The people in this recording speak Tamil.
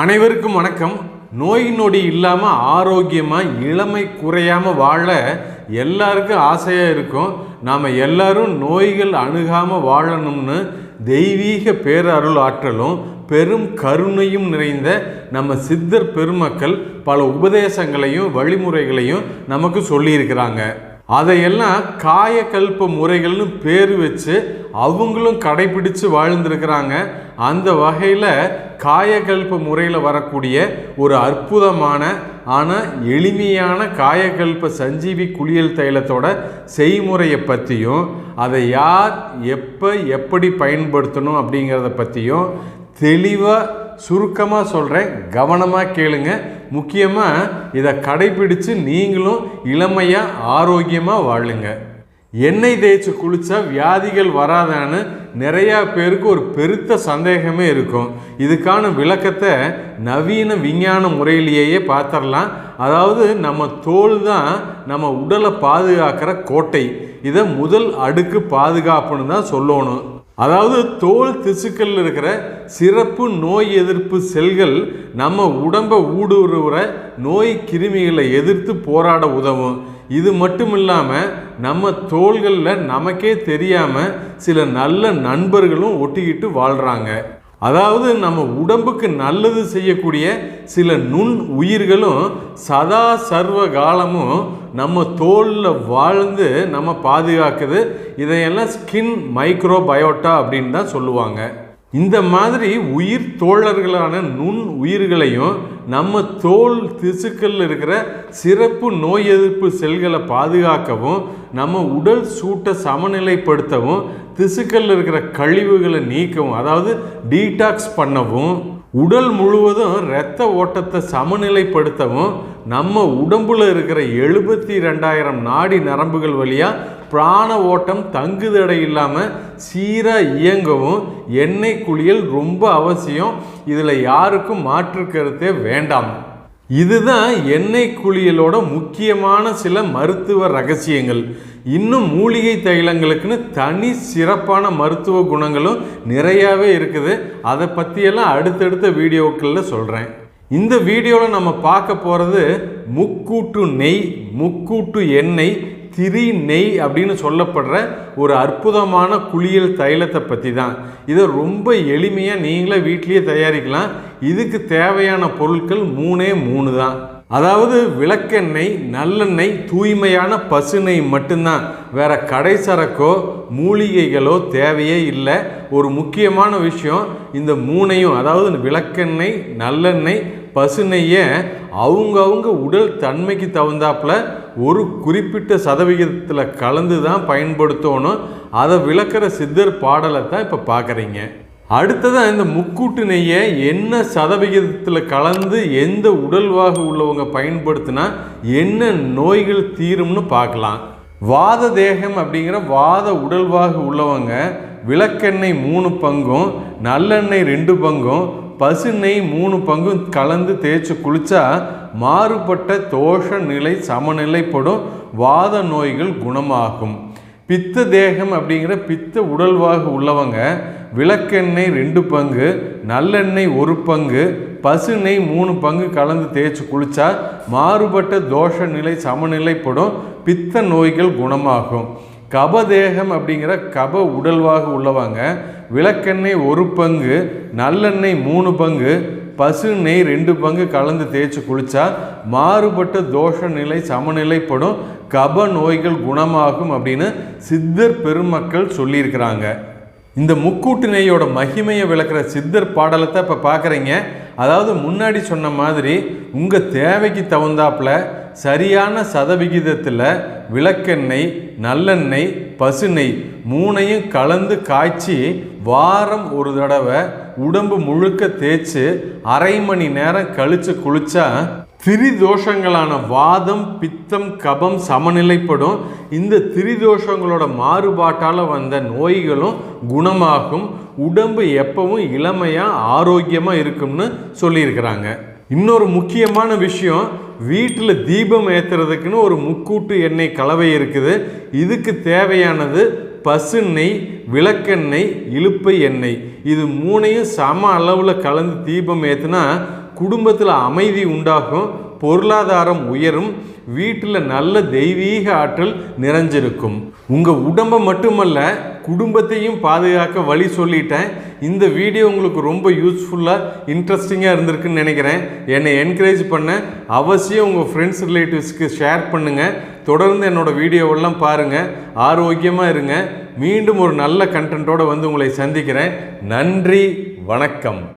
அனைவருக்கும் வணக்கம். நோய் நொடி இல்லாமல் ஆரோக்கியமாக இளமை குறையாமல் வாழ எல்லாருக்கும் ஆசையாக இருக்கும். நாம் எல்லாரும் நோய்கள் அணுகாமல் வாழணும்னு தெய்வீக பேரருள் ஆற்றலும் பெரும் கருணையும் நிறைந்த நம்ம சித்தர் பெருமக்கள் பல உபதேசங்களையும் வழிமுறைகளையும் நமக்கு சொல்லியிருக்கிறாங்க. அதையெல்லாம் காயக்கல்ப முறைகள்னு பேர் வச்சு அவங்களும் கடைபிடித்து வாழ்ந்திருக்கிறாங்க. அந்த வகையில் காயக்கல்ப முறையில் வரக்கூடிய ஒரு அற்புதமான ஆனால் எளிமையான காயக்கல்ப சஞ்சீவி குளியல் தைலத்தோட செய்முறையை பற்றியும் அதை யார் எப்போ எப்படி பயன்படுத்தணும் அப்படிங்கிறத பற்றியும் தெளிவாக சுருக்கமாக சொல்கிறேன் கவனமாக கேளுங்க. முக்கியமாக இதை கடைபிடித்து நீங்களும் இளமையாக ஆரோக்கியமாக வாழுங்க. எண்ணெய் தேய்ச்சி குளித்தா வியாதிகள் வராதான்னு நிறையா பேருக்கு ஒரு பெருத்த சந்தேகமே இருக்கும். இதுக்கான விளக்கத்தை நவீன விஞ்ஞான முறையிலேயே பார்த்துடலாம். அதாவது நம்ம தோல் தான் நம்ம உடலை பாதுகாக்கிற கோட்டை. இதை முதல் அடுக்கு பாதுகாப்புன்னு தான் சொல்லணும். அதாவது தோல் திசுக்களில் இருக்கிற சிறப்பு நோய் எதிர்ப்பு செல்கள் நம்ம உடம்பை ஊடுருவுற நோய் கிருமிகளை எதிர்த்து போராட உதவும். இது மட்டும் இல்லாமல் நம்ம தோள்களில் நமக்கே தெரியாமல் சில நல்ல நண்பர்களும் ஒட்டிக்கிட்டு வாழ்கிறாங்க அதாவது நம்ம உடம்புக்கு நல்லது செய்யக்கூடிய சில நுண் உயிர்களும் சதா சர்வ காலமும் நம்ம தோலில் வாழ்ந்து நம்ம பாதுகாக்குது. இதையெல்லாம் ஸ்கின் மைக்ரோபயோட்டா அப்படின்னு தான் சொல்லுவாங்க. இந்த மாதிரி உயிர் தோழர்களான நுண் உயிர்களையும் நம்ம தோல் திசுக்களில் இருக்கிற சிறப்பு நோய் எதிர்ப்பு செல்களை பாதுகாக்கவும் நம்ம உடல் சூட்டை சமநிலைப்படுத்தவும் திசுக்களில் இருக்கிற கழிவுகளை நீக்கவும் அதாவது டீடாக்ஸ் பண்ணவும் உடல் முழுவதும் இரத்த ஓட்டத்தை சமநிலைப்படுத்தவும் நம்ம உடம்புல இருக்கிற எழுபத்தி ரெண்டாயிரம் நாடி நரம்புகள் வழியாக பிராண ஓட்டம் தங்குதடை இல்லாமல் சீராக இயங்கவும் எண்ணெய் குளியல் ரொம்ப அவசியம். இதில் யாருக்கும் மாற்று கருத்தே வேண்டாம். இதுதான் எண்ணெய் குளியலோட முக்கியமான சில மருத்துவ ரகசியங்கள். இன்னும் மூலிகை தைலங்களுக்குன்னு தனி சிறப்பான மருத்துவ குணங்களும் நிறையாவே இருக்குது. அதை பற்றியெல்லாம் அடுத்தடுத்த வீடியோக்களில் சொல்கிறேன் இந்த வீடியோவில் நம்ம பார்க்க போகிறது முக்கூட்டு நெய் முக்கூட்டு எண்ணெய் திரி நெய் அப்படின்னு சொல்லப்படுற ஒரு அற்புதமான குளியல் தைலத்தை பற்றி தான். இதை ரொம்ப எளிமையாக நீங்களே வீட்லேயே தயாரிக்கலாம். இதுக்கு தேவையான பொருட்கள் மூணே மூணு தான். அதாவது விளக்கெண்ணெய் நல்லெண்ணெய் தூய்மையான பசுநெய் மட்டும்தான். வேற கடை சரக்கோ மூலிகைகளோ தேவையே இல்லை. ஒரு முக்கியமான விஷயம் இந்த மூணையும் அதாவது விளக்கெண்ணெய் நல்லெண்ணெய் பசுநெய்யை அவங்கவுங்க உடல் தன்மைக்கு தகுந்தாப்புல ஒரு குறிப்பிட்ட சதவிகிதத்தில் கலந்து தான் பயன்படுத்தணும். அதை விளக்கிற சித்தர் பாடலை தான் இப்போ பார்க்குறீங்க அடுத்ததாக இந்த முக்கூட்டு நெய்யை என்ன சதவிகிதத்தில் கலந்து எந்த உடல்வாகு உள்ளவங்க பயன்படுத்தினா என்ன நோய்கள் தீரும்னு பார்க்கலாம். வாத தேகம் அப்படிங்கிற வாத உடல்வாகு உள்ளவங்க விளக்கெண்ணெய் மூணு பங்கும் நல்லெண்ணெய் ரெண்டு பங்கும் பசு நெய் மூணு பங்கும் கலந்து தேய்ச்சி குளித்தா மாறுபட்ட தோஷ நிலை சமநிலைப்படும் வாத நோய்கள் குணமாகும். பித்த தேகம் அப்படிங்கிற பித்த உடல்வாகு உள்ளவங்க விளக்கெண்ணெய் ரெண்டு பங்கு நல்லெண்ணெய் ஒரு பங்கு பசு நெய் மூணு பங்கு கலந்து தேய்ச்சி குளித்தா மாறுபட்ட தோஷ நிலை சமநிலைப்படும் பித்த நோய்கள் குணமாகும். கபதேகம் அப்படிங்கிற கப உடல்வாக உள்ளவங்க விளக்கெண்ணெய் ஒரு பங்கு நல்லெண்ணெய் மூணு பங்கு பசு நெய் ரெண்டு பங்கு கலந்து தேய்ச்சி குளித்தா மாறுபட்ட தோஷ நிலை சமநிலைப்படும். கப நோய்கள் குணமாகும் அப்படின்னு சித்தர் பெருமக்கள் சொல்லியிருக்கிறாங்க. இந்த முக்கூட்டு நெய்யோட மகிமையை விளக்குற சித்தர் பாடலத்தை இப்போ பார்க்குறீங்க அதாவது முன்னாடி சொன்ன மாதிரி உங்கள் தேவைக்கு தகுந்தாப்புல சரியான சதவிகிதத்தில் விளக்கெண்ணெய் நல்லெண்ணெய் பசு நெய் மூணையும் கலந்து காய்ச்சி வாரம் ஒரு தடவை உடம்பு முழுக்க தேய்ச்சி அரை மணி நேரம் கழித்து குளித்தா திரிதோஷங்களான வாதம் பித்தம் கபம் சமநிலைப்படும். இந்த திரிதோஷங்களோட மாறுபாட்டால் வந்த நோய்களும் குணமாகும். உடம்பு எப்பவும் இளமையாக ஆரோக்கியமாக இருக்கும்னு சொல்லியிருக்கிறாங்க. இன்னொரு முக்கியமான விஷயம் வீட்டில் தீபம் ஏற்றுறதுக்குன்னு ஒரு முக்கூட்டு எண்ணெய் கலவை இருக்குது. இதுக்கு தேவையானது பசு விளக்கெண்ணெய் இழுப்பை எண்ணெய் இது மூணையும் சம அளவில் கலந்து தீபம் ஏற்றுனா குடும்பத்தில் அமைதி உண்டாகும் பொருளாதாரம் உயரும் வீட்டில் நல்ல தெய்வீக ஆற்றல் நிறைஞ்சிருக்கும். உங்கள் உடம்பை மட்டுமல்ல குடும்பத்தையும் பாதுகாக்க வழி சொல்லிட்டேன். இந்த வீடியோ உங்களுக்கு ரொம்ப யூஸ்ஃபுல்லாக இன்ட்ரெஸ்டிங்காக இருந்திருக்குன்னு நினைக்கிறேன். என்னை என்கரேஜ் பண்ண அவசியம் உங்கள் ஃப்ரெண்ட்ஸ் ரிலேட்டிவ்ஸ்க்கு ஷேர் பண்ணுங்கள் தொடர்ந்து என்னோட வீடியோவெல்லாம் பாருங்கள் ஆரோக்கியமாக இருங்க. மீண்டும் ஒரு நல்ல கண்டென்ட்டோடு வந்து உங்களை சந்திக்கிறேன். நன்றி வணக்கம்.